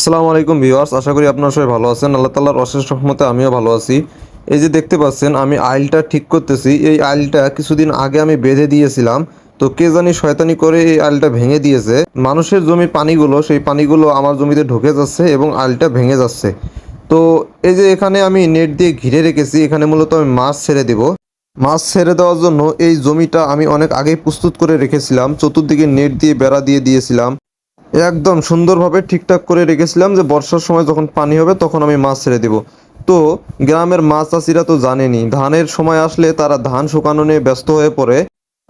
আসসালামু আলাইকুম ভিউয়ার্স, আশা করি আপনারা সবাই ভালো আছেন। আল্লাহ তাল্লাহর অশেষ রহমতে আমিও ভালো আছি। এই যে দেখতে পাচ্ছেন, আমি আইলটা ঠিক করতেছি। এই আইলটা কিছুদিন আগে আমি বেঁধে দিয়েছিলাম। তো কে জানি শয়তানি করে এই আইলটা ভেঙে দিয়েছে। মানুষের জমির পানিগুলো, সেই পানিগুলো আমার জমিতে ঢুকে যাচ্ছে এবং আইলটা ভেঙে যাচ্ছে। তো এই যে এখানে আমি নেট দিয়ে ঘিরে রেখেছি, এখানে মূলত আমি মাছ ছেড়ে দেব। মাছ ছেড়ে দেওয়ার জন্য এই জমিটা আমি অনেক আগেই প্রস্তুত করে রেখেছিলাম। চতুর্দিকে নেট দিয়ে বেড়া দিয়ে দিয়েছিলাম। একদম সুন্দরভাবে ঠিকঠাক করে রেখেছিলাম যে বর্ষার সময় যখন পানি হবে তখন আমি মাছ ছেড়ে দেব। তো গ্রামের মাছ চাষিরা তো জানেনি, ধানের সময় আসলে তারা ধান শুকানো নিয়ে ব্যস্ত হয়ে পড়ে।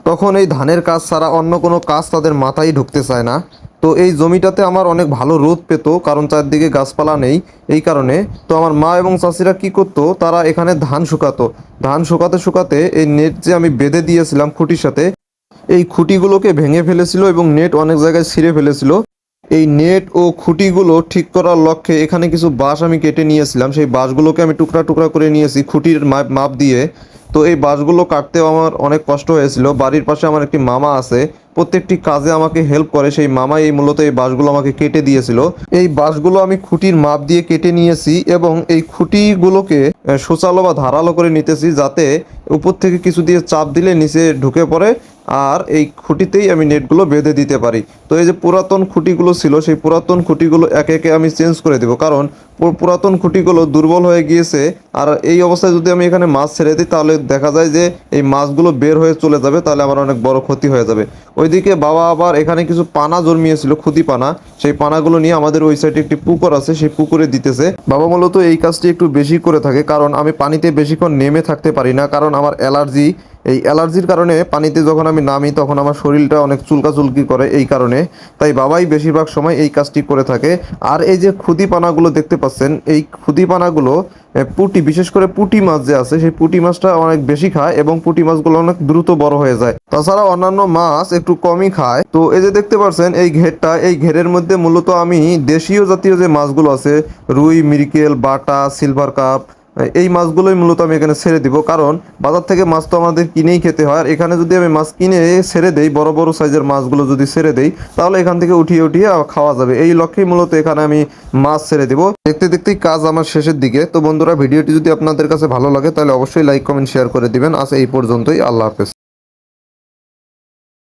তখন এই ধানের কাজ ছাড়া অন্য কোনো কাজ তাদের মাথায় ঢুকতে চায় না। তো এই জমিটাতে আমার অনেক ভালো রোদ পেত, কারণ চারদিকে গাছপালা নেই এই কারণে। তো আমার মা এবং চাষিরা কি করতো, তারা এখানে ধান শুকাতো। ধান শুকাতে শুকাতে এই নেট যে আমি বেঁধে দিয়েছিলাম খুঁটির সাথে, এই খুঁটিগুলোকে ভেঙে ফেলেছিল এবং নেট অনেক জায়গায় ছিঁড়ে ফেলেছিল। এই নেট ও খুঁটিগুলো ঠিক করার লক্ষ্যে এখানে কিছু বাঁশ আমি কেটে নিয়েছিলাম। সেই বাঁশগুলোকে আমি টুকরা টুকরা করে নিয়েছি খুঁটির মাপ মাপ দিয়ে। তো এই বাঁশগুলো কাটতেও আমার অনেক কষ্ট হয়েছিল। বাড়ির পাশে আমার একটি মামা আছে। প্রত্যেকটি কাজে আমাকে হেল্প করে। সেই মামা এই মূলত এই বাঁশগুলো আমাকে কেটে দিয়েছিল। এই বাঁশগুলো আমি খুঁটির মাপ দিয়ে কেটে নিয়েছি এবং এই খুঁটিগুলোকে সোচালো বা ধারালো করে নিতেছি যাতে উপর থেকে কিছু দিয়ে চাপ দিলে নিচে ঢুকে পড়ে। আর এই খুঁটিতেই আমি নেটগুলো বেঁধে দিতে পারি। তো এই যে পুরাতন খুঁটিগুলো ছিল, সেই পুরাতন খুঁটিগুলো একে একে আমি চেঞ্জ করে দেবো। কারণ পুরাতন খুঁটিগুলো দুর্বল হয়ে গিয়েছে। আর এই অবস্থায় যদি আমি এখানে মাছ ছেড়ে দিই, তাহলে দেখা যায় যে এই মাছগুলো বের হয়ে চলে যাবে, তাহলে আমার অনেক বড় ক্ষতি হয়ে যাবে। ওইদিকে বাবা আবার এখানে কিছু পানা জন্মিয়েছিল খুদি পানা। সেই পানাগুলো নিয়ে আমাদের ওই সাইডে একটি পুকুর আছে, সেই পুকুরে দিতেছে। বাবা মূলত এই কাজটি একটু বেশি করে থাকে, কারণ আমি পানিতে বেশিক্ষণ নেমে থাকতে পারি না, কারণ আমার অ্যালার্জি এই অ্যালার্জির কারণে পানিতে যখন আমি নামি তখন আমার শরীরটা অনেক চুলকা চুলকি করে এই কারণে। তাই বাবাই বেশিরভাগ সময় এই কাজটি করে থাকে। আর এই যে খুদি পানাগুলো দেখতে পাচ্ছেন, এই খুদি পানাগুলো পুঁটি, বিশেষ করে পুঁটি মাছ যে আছে, সেই পুঁটি মাছটা অনেক বেশি খায় এবং পুঁটি মাছগুলো অনেক দ্রুত বড় হয়ে যায়। তাছাড়া অন্যান্য মাছ একটু কমই খায়। তো এই যে দেখতে পাচ্ছেন, এই ঘেরটা, এই ঘেরের মধ্যে মূলত আমি দেশীয় জাতীয় যে মাছগুলো আছে, রুই, মিরিকেল, বাটা, সিলভার কাপ এই মাছগুলোই মূলত আমি এখানে ছেড়ে দিব। কারণ বাজার থেকে মাছ তো আমাদের কিনেই খেতে হয়। আর এখানে যদি আমি মাছ কিনে ছেড়ে দেই, বড় বড় সাইজের মাছগুলো যদি ছেড়ে দেই, তাহলে এখান থেকে উঠিয়ে উঠিয়ে খাওয়া যাবে। এই লক্ষ্যেই মূলত এখানে আমি মাছ ছেড়ে দেবো। দেখতে দেখতেই কাজ আমার শেষের দিকে। তো বন্ধুরা, ভিডিওটি যদি আপনাদের কাছে ভালো লাগে, তাহলে অবশ্যই লাইক কমেন্ট শেয়ার করে দিবেন। আজ এই পর্যন্তই। আল্লাহ হাফেজ।